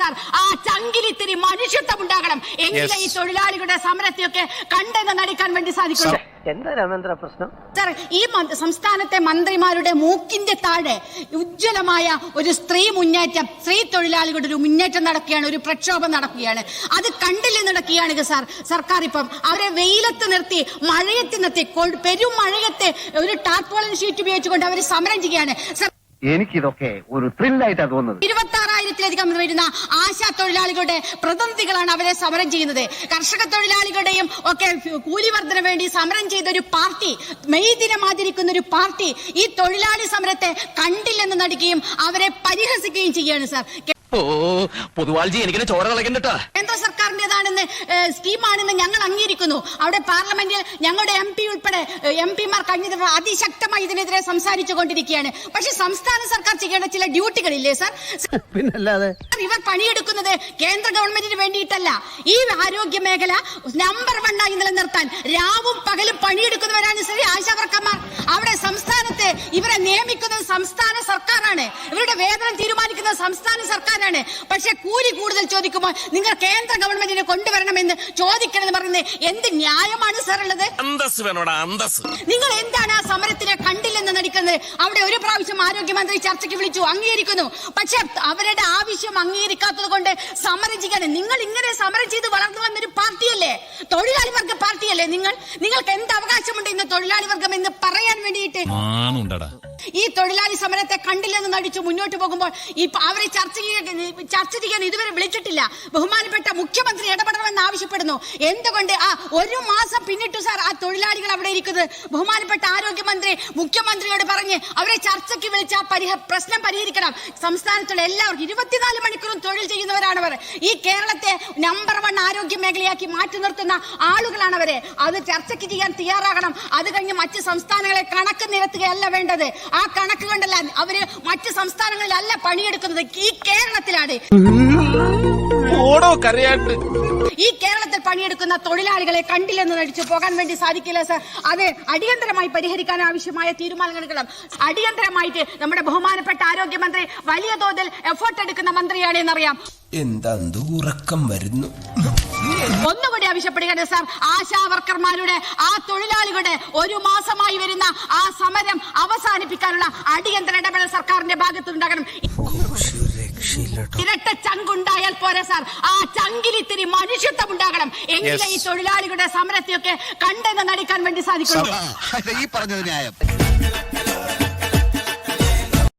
Sir ആ ചങ്കിലിത്തിരി മനുഷ്യത്വം ഉണ്ടാകണം എങ്കിലേ ഈ തൊഴിലാളികളുടെ സമരത്തെയൊക്കെ കണ്ടെന്ന് നടിക്കാൻ വേണ്ടി സാധിക്കുള്ളൂ. എന്താ രാമേന്ദ്ര പ്രശ്നം? സാർ ഈ സംസ്ഥാനത്തെ മന്ത്രിമാരുടെ മൂക്കിന്റെ താഴെ ഉജ്ജ്വലമായ ഒരു സ്ത്രീ മുന്നേറ്റം സ്ത്രീ തൊഴിലാളികളുടെ ഒരു മുന്നേറ്റം നടക്കുകയാണ് ഒരു പ്രക്ഷോഭം നടക്കുകയാണ്. അത് കണ്ടില്ല നടക്കുകയാണ് സാർ? സർക്കാർ ഇപ്പം അവരെ വെയിലത്ത് നിർത്തി മഴയത്ത് നിർത്തി പെരും മഴയത്ത് ഒരു ടാർപോളിൻ ഷീറ്റ് ഉപയോഗിച്ചുകൊണ്ട് അവർ സമരം ചെയ്യുകയാണ്. സാർ എനിക്കിതൊക്കെ ഒരു ത്രില്ലായിട്ടാണ് തോന്നുന്നത്. ഇരുപത്തി ആറായിരത്തിലധികം വരുന്ന ആശാ തൊഴിലാളികളുടെ പ്രതിനിധികളാണ് അവരെ സമരം ചെയ്യുന്നത്. കർഷക തൊഴിലാളികളുടെയും ഒക്കെ കൂലി വർധന വേണ്ടി സമരം ചെയ്ത ഒരു പാർട്ടി മെയ് ദിനം ആചരിക്കുന്ന ഒരു പാർട്ടി ഈ തൊഴിലാളി സമരത്തെ കണ്ടില്ലെന്ന് നടിക്കുകയും അവരെ പരിഹസിക്കുകയും ചെയ്യാണ് സാർ. ഓ പൊതുവാൾജി എനിക്കിനെ ചോര കളക്കണ്ടട്ടാ ഏഹ്, സ്കീമാണെന്ന് ഞങ്ങൾ അംഗീകരിക്കുന്നു. അവിടെ പാർലമെന്റിൽ ഞങ്ങളുടെ എം പി ഉൾപ്പെടെ എം പിമാർ കഴിഞ്ഞ ദിവസം അതിശക്തമായി ഇതിനെതിരെ സംസാരിച്ചു കൊണ്ടിരിക്കുകയാണ്. പക്ഷെ സംസ്ഥാന സർക്കാർ ചെയ്യേണ്ട ചില ഡ്യൂട്ടികളില്ലേ സാർ? പിന്നല്ലാതെ? ഇവർ പണിയെടുക്കുന്നത് കേന്ദ്ര ഗവൺമെന്റിന് വേണ്ടിയിട്ടല്ല. ഈ ആരോഗ്യ മേഖല നമ്പർ വൺ ആയി നിലനിർത്താൻ രാവും പകലും പണിയെടുക്കുന്നവരാണ് ശ്രീ ആശാവർക്കന്മാർ അവിടെ സംസ്ഥാനത്തെ ഇവരെ നിയമിക്കുന്നത് സംസ്ഥാന സർക്കാരാണ്. ഇവരുടെ വേതനം തീരുമാനിക്കുന്നത് സംസ്ഥാന സർക്കാരാണ്. പക്ഷെ കൂലി കൂടുതൽ ചോദിക്കുമ്പോൾ നിങ്ങൾ കേന്ദ്ര ഗവൺമെന്റിനെ കൊണ്ടുവരണമെന്ന് ചോദിക്കണമെന്ന് പറയുന്നത് എന്ത് ന്യായമാണ് സാർ ഉള്ളത്? അന്തസ് വേണോടാ അന്തസ് നിങ്ങൾ എന്താണ് ആ സമരത്തിനെ കണ്ടില്ലെന്ന് നടിക്കുന്നത്? അവിടെ ഒരു പ്രാവശ്യം ആരോഗ്യമന്ത്രി ചർച്ചയ്ക്ക് വിളിച്ചു അംഗീകരിക്കുന്നു. പക്ഷെ അവരുടെ ആവശ്യം അംഗീകരിക്കാത്തത് കൊണ്ട് സമരം ചെയ്യാണ് നിങ്ങൾ ഇങ്ങനെ സമരം ചെയ്ത് വളർന്നു വന്നൊരു പാർട്ടിയല്ലേ? തൊഴിലാളി വർഗ പാർട്ടിയല്ലേ നിങ്ങൾ? നിങ്ങൾക്ക് എന്ത് അവകാശമുണ്ട് ഇന്ന് തൊഴിലാളി വർഗം എന്ന് പറയാൻ വേണ്ടിയിട്ട്? ഈ തൊഴിലാളി സമരത്തെ കണ്ടില്ലെന്ന് നടിച്ചു മുന്നോട്ട് പോകുമ്പോൾ ഈ അവരെ ചർച്ച ചർച്ച ചെയ്യാൻ ഇതുവരെ വിളിച്ചിട്ടില്ല. ബഹുമാനപ്പെട്ട മുഖ്യമന്ത്രി ഇടപെടണമെന്ന് ആവശ്യപ്പെടുന്നു. എന്തുകൊണ്ട്? ആ ഒരു മാസം പിന്നിട്ടു സാർ ആ തൊഴിലാളികൾ അവിടെ ഇരിക്കുന്നത്. ബഹുമാനപ്പെട്ട ആരോഗ്യമന്ത്രി മുഖ്യമന്ത്രിയോട് പറഞ്ഞ് അവരെ ചർച്ചയ്ക്ക് വിളിച്ച പ്രശ്നം പരിഹരിക്കണം. സംസ്ഥാനത്തുള്ള എല്ലാവർക്കും ഇരുപത്തിനാല് തൊഴിൽ ചെയ്യുന്നവരാണ് അവർ ഈ കേരളത്തെ നമ്പർ വൺ ആരോഗ്യ മേഖലയാക്കി മാറ്റി നിർത്തുന്ന ആളുകളാണ് അവരെ. അത് ചർച്ചയ്ക്ക് ചെയ്യാൻ തയ്യാറാകണം. അത് കഴിഞ്ഞ് മറ്റ് സംസ്ഥാനങ്ങളെ കണക്ക് നിരത്തുകയല്ല വേണ്ടത്. ആ കണക്ക് കൊണ്ടല്ല അവർ മറ്റ് സംസ്ഥാനങ്ങളിലല്ല പണിയെടുക്കുന്നത്. ഈ കേരളത്തിലാണ്. ഈ കേരളത്തിൽ പണിയെടുക്കുന്ന തൊഴിലാളികളെ കണ്ടില്ലെന്ന് നടിച്ചു പോകാൻ വേണ്ടി സാധിക്കില്ല സർ. അത് അടിയന്തരമായി പരിഹരിക്കാൻ ആവശ്യമായ തീരുമാനങ്ങൾ എടുക്കണം അടിയന്തരമായിട്ട് നമ്മുടെ ബഹുമാനപ്പെട്ട ആരോഗ്യമന്ത്രി വലിയ തോതിൽ എഫേർട്ട് എടുക്കുന്ന മന്ത്രിയാണ് എന്നറിയാം എന്താ ഉറക്കം വരുന്നു? ഒന്നുകൂടി ആവശ്യപ്പെടുകയാണ് സാർ. ആശാ വർക്കർമാരുടെ ആ തൊഴിലാളികളുടെ ഒരു മാസമായി വരുന്ന ആ സമരം അവസാനിപ്പിക്കാനുള്ള അടിയന്തര ഇടപെടൽ സർക്കാരിന്റെ ഭാഗത്തുണ്ടാകണം ഇരട്ട ചങ്കുണ്ടായാൽ പോരെ സാർ. ആ ചങ്കിലിത്തിരി മനുഷ്യത്വം ഉണ്ടാകണം എങ്കിലേ ഈ തൊഴിലാളികളുടെ സമരത്തെയൊക്കെ കണ്ടെന്ന് നടിക്കാൻ വേണ്ടി സാധിക്കുള്ളൂ. ഈ പറഞ്ഞത് ന്യായം.